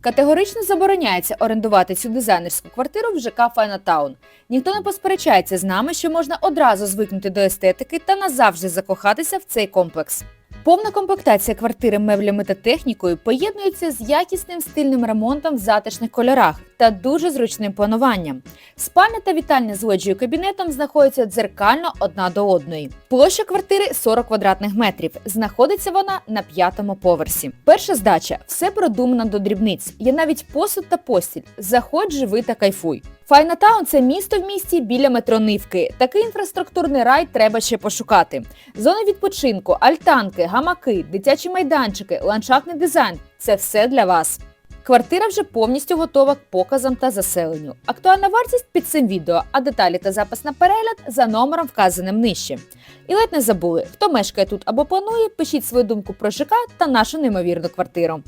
Категорично забороняється орендувати цю дизайнерську квартиру в ЖК Файнатаун. Ніхто не посперечається з нами, що можна одразу звикнути до естетики та назавжди закохатися в цей комплекс. Повна комплектація квартири меблями та технікою поєднується з якісним стильним ремонтом в затишних кольорах та дуже зручним плануванням. Спальня та вітальня з лоджією кабінетом знаходяться дзеркально одна до одної. Площа квартири 40 квадратних метрів. Знаходиться вона на п'ятому поверсі. Перша здача все продумано до дрібниць. Є навіть посуд та постіль. Заходь, живи та кайфуй. Файнатаун це місто в місті біля метро Нивки. Такий інфраструктурний рай треба ще пошукати. Зони відпочинку, альтанки, гамаки, дитячі майданчики, ландшафтний дизайн це все для вас. Квартира вже повністю готова к показам та заселенню. Актуальна вартість під цим відео, а деталі та запис на перегляд за номером вказаним нижче. І ледь не забули, хто мешкає тут або планує, пишіть свою думку про ЖК та нашу неймовірну квартиру.